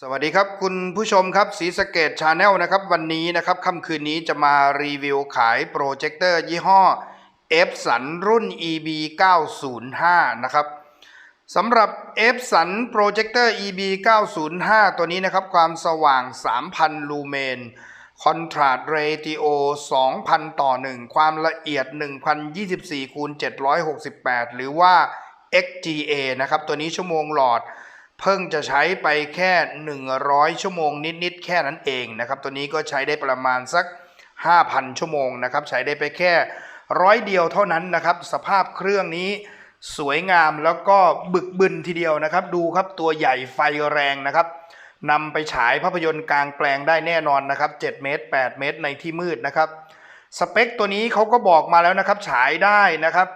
สวัสดีครับคุณผู้ชมครับสีสเกตชาแนลนะครับวันนี้นะครับค่ำคืนนี้จะมารีวิวขายโปรเจคเตอร์ยี่ห้อ f สันรุ่น EB 905นะครับสำหรับ f สันโปรเจคเตอร์ EB 905ตัวนี้นะครับความสว่าง 3,000 ลูเมนคอนทราสต์เรติโอ2,000 ต่อ 1 ความละเอียด 1,024คูณ768 หรือว่า XGA นะครับตัวนี้ชั่วโมงหลอด เพิ่งจะใช้ไปแค่ 100 ชั่วโมงนิดๆแค่นั้นเองนะครับ ตัวนี้ก็ใช้ได้ประมาณสัก 5,000 ชั่วโมงนะครับ ใช้ได้ไปแค่ร้อยเดียวเท่านั้นนะครับ สภาพเครื่องนี้สวยงามแล้วก็บึกบึนทีเดียวนะครับ ดูครับตัวใหญ่ไฟแรงนะครับนำไปฉายภาพยนตร์กลางแปลงได้แน่นอนนะครับ 7 เมตร 8 เมตรในที่มืดนะครับ สเปคตัวนี้เขาก็บอกมาแล้วนะครับ ฉายได้นะครับ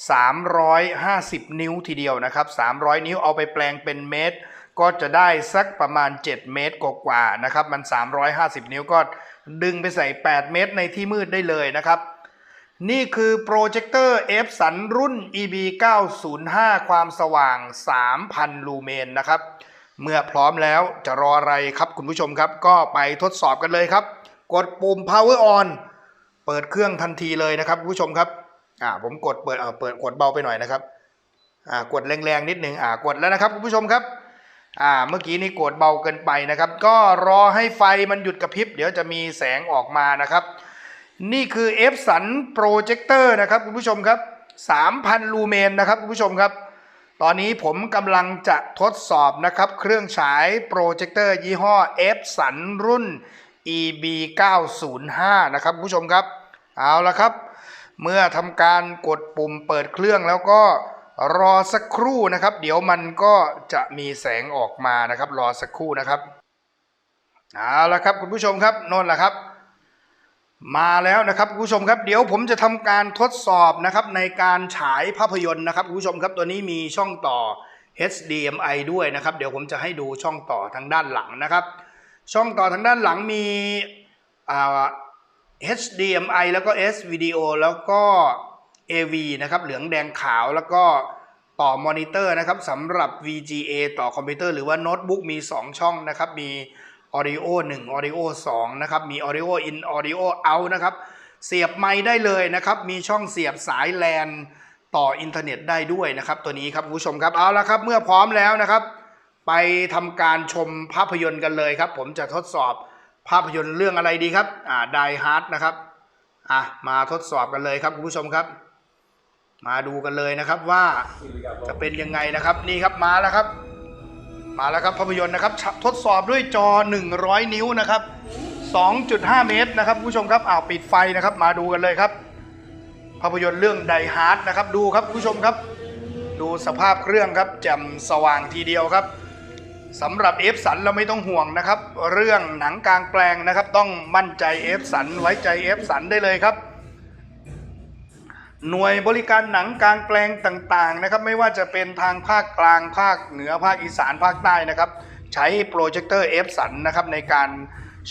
350 นิ้วทีเดียวนะครับ 300 นิ้วเอาไปแปลงเป็นเมตร ก็จะได้สักประมาณ 7 เมตรกว่าๆนะครับ มัน 350 นิ้วก็ดึงไปใส่ 8 เมตรในที่มืดได้เลยนะครับ นี่คือโปรเจคเตอร์ F สันรุ่น EB 905ความสว่าง 3,000 ลูเมนนะครับ เมื่อพร้อมแล้วจะรออะไรครับคุณผู้ชมครับ ก็ไปทดสอบกันเลยครับ กดปุ่ม power on เปิดเครื่องทันทีเลยนะครับคุณผู้ชมครับ อ่าผมกดเปิดเอาเปิดกดเบาไปหน่อยนะครับอ่ากดแรงๆนิดหนึ่งอ่ากดแล้วนะครับคุณผู้ชมครับอ่าเมื่อกี้นี่กดเบาเกินไปนะครับ ก็รอให้ไฟมันหยุดกระพริบ เดี๋ยวจะมีแสงออกมานะครับ นี่คือ F สันโปรเจคเตอร์นะครับคุณผู้ชมครับ 3,000 ลูเมนนะครับคุณผู้ชมครับ ตอนนี้ผมกำลังจะทดสอบนะครับ เครื่องฉายโปรเจคเตอร์ยี่ห้อ F สันรุ่น EB 905นะครับคุณผู้ชมครับ เอาละครับ เมื่อทำการกดปุ่มเปิดเครื่องแล้วก็รอสักครู่นะครับ เดี๋ยวมันก็จะมีแสงออกมานะครับ รอสักครู่นะครับเอาละครับคุณผู้ชมครับนนแหละครับ มาแล้วนะครับคุณผู้ชมครับ เดี๋ยวผมจะทำการทดสอบนะครับในการฉายภาพยนตร์นะครับคุณผู้ชมครับตัวนี้มีช่องต่อ HDMI ด้วยนะครับ เดี๋ยวผมจะให้ดูช่องต่อทางด้านหลังนะครับ ช่องต่อทางด้านหลังมีอ่า HDMI แล้วก็ S Video แล้วก็ AV นะครับ เหลืองแดงขาวแล้วก็ต่อมอนิเตอร์นะครับสำหรับ VGA ต่อคอมพิวเตอร์หรือว่าโน้ตบุ๊กมี 2 ช่องนะครับ มี Audio 1 Audio 2 นะครับ มี Audio in Audio out นะครับ เสียบไมค์ได้เลยนะครับ มีช่องเสียบสายแลนต่ออินเทอร์เน็ตได้ด้วยนะครับ ตัวนี้ครับคุณผู้ชมครับ เอาละครับ เมื่อพร้อมแล้วนะครับ ไปทำการชมภาพยนตร์กันเลยครับ ผมจะทดสอบ ภาพยนตร์เรื่องอะไรดีครับอ่า Die Hard นะครับอะมาทดสอบกันเลยครับคุณผู้ชมครับ มาดูกันเลยนะครับว่าจะเป็นยังไงนะครับนี่ครับมาแล้วครับ มาแล้วครับภาพยนตร์นะครับ ทดสอบด้วยจอ 100 นิ้วนะครับ 2.5 เมตรนะครับคุณผู้ชมครับอ้าวปิดไฟนะครับ มาดูกันเลยครับ ภาพยนตร์เรื่อง Die Hard นะครับ ดูครับคุณผู้ชมครับ ดูสภาพเครื่องครับแจ่มสว่างทีเดียวครับ สำหรับเอฟสันเราไม่ต้องห่วงนะครับ เรื่องหนังกลางแปลงนะครับ ต้องมั่นใจเอฟสันไว้ใจเอฟสันได้เลยครับ หน่วยบริการหนังกลางแปลงต่างๆนะครับ ไม่ว่าจะเป็นทางภาคกลางภาคเหนือภาคอีสานภาคใต้นะครับ ใช้โปรเจคเตอร์เอฟสันนะครับในการ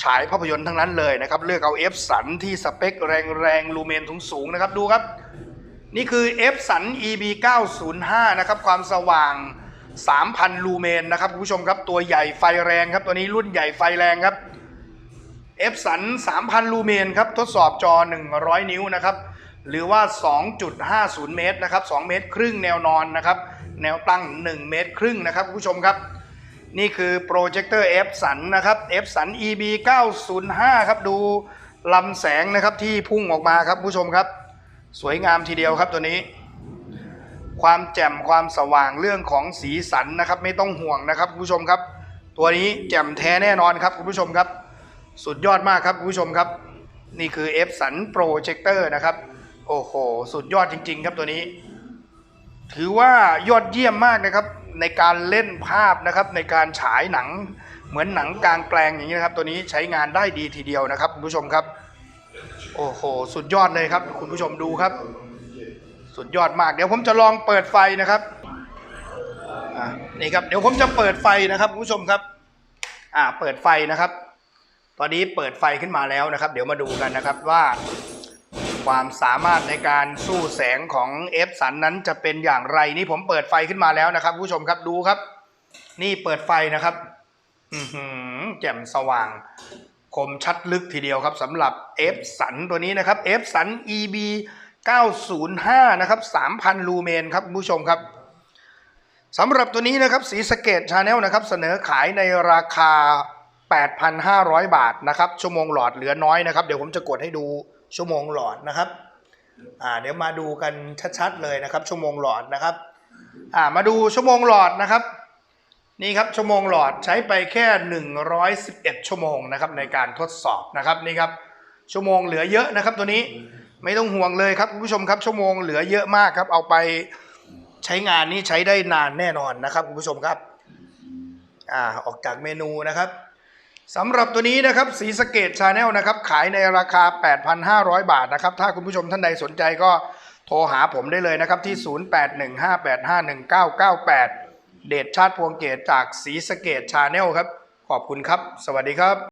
ฉายภาพยนตร์ทั้งนั้นเลยนะครับ เลือกเอาเอฟสันที่สเปคแรงๆลูเมนสูงๆนะครับดูครับ นี่คือ F สัน EB 905นะครับความสว่าง 3,000 ลูเมนนะครับคุณผู้ชมครับตัวใหญ่ไฟแรงครับ ตัวนี้รุ่นใหญ่ไฟแรงครับ F สัน3,000 ลูเมนครับ ทดสอบจอ 100 นิ้วนะครับ หรือว่า 2.50 เมตรนะครับ 2 เมตรครึ่งแนวนอนนะครับ แนวตั้ง 1 เมตรครึ่งนะครับคุณผู้ชมครับ นี่คือโปรเจคเตอร์ F สันนะครับ F สัน EB 905ครับ ดูลำแสงนะครับที่พุ่งออกมาครับคุณผู้ชมครับ สวยงามทีเดียวครับตัวนี้ ความแจ่มความสว่างเรื่องของสีสันนะครับ ไม่ต้องห่วงนะครับคุณผู้ชมครับ ตัวนี้แจ่มแท้แน่นอนครับคุณผู้ชมครับ สุดยอดมากครับคุณผู้ชมครับ นี่คือ F สันโปรเจคเตอร์นะครับโอ้โห สุดยอดจริง ๆ ครับตัวนี้ ถือว่ายอดเยี่ยมมากนะครับ ในการเล่นภาพนะครับ ในการฉายหนังเหมือนหนังกลางแปลงอย่างนี้นะครับ ตัวนี้ใช้งานได้ดีทีเดียวนะครับคุณผู้ชมครับ โอ้โห สุดยอดเลยครับ คุณผู้ชมดูครับ สุดยอดมาก เดี๋ยวผมจะลองเปิดไฟนะครับนี่ครับเดี๋ยวผมจะเปิดไฟนะครับคุณผู้ชมครับ อ่าเปิดไฟนะครับ ตอนนี้เปิดไฟขึ้นมาแล้วนะครับ เดี๋ยวมาดูกันนะครับว่าความสามารถในการสู้แสงของเอฟสันนั้นจะเป็นอย่างไรนี่ผมเปิดไฟขึ้นมาแล้วนะครับผู้ชมครับดูครับ นี่เปิดไฟนะครับหือแจ่มสว่าง คมชัดลึกทีเดียวครับสำหรับ F สันตัวนี้นะครับ F สัน EB 905 นะครับ 3,000 ลูเมนครับคุณผู้ชมครับสำหรับตัวนี้นะครับสีสเกตชาแนลนะครับเสนอขายในราคา 8,500 บาทนะครับ ชั่วโมงหลอดเหลือน้อยนะครับ เดี๋ยวผมจะกดให้ดูชั่วโมงหลอดนะครับอ่าเดี๋ยวมาดูกันชัดๆเลยนะครับ ชั่วโมงหลอดนะครับอ่ามาดูชั่วโมงหลอดนะครับ นี่ครับชั่วโมงหลอดใช้ไปแค่ 111 ชั่วโมงนะครับในการทดสอบนะครับนี่ครับชั่วโมงเหลือเยอะนะครับตัวนี้ ไม่ต้องห่วงเลยครับคุณผู้ชมครับชั่วโมงเหลือเยอะมากครับ เอาไปใช้งานนี้ใช้ได้นานแน่นอนนะครับคุณผู้ชมครับอ่าออกจากเมนูนะครับสำหรับตัวนี้นะครับสีสเกตชาแนลนะครับขายในราคา 8,500 บาทนะครับถ้าคุณผู้ชมท่านใดสนใจก็โทรหาผมได้เลยนะครับที่ 0815851998 เดชชาติพวงเกตจากสีสเกตชาแนลครับ ขอบคุณครับ สวัสดีครับ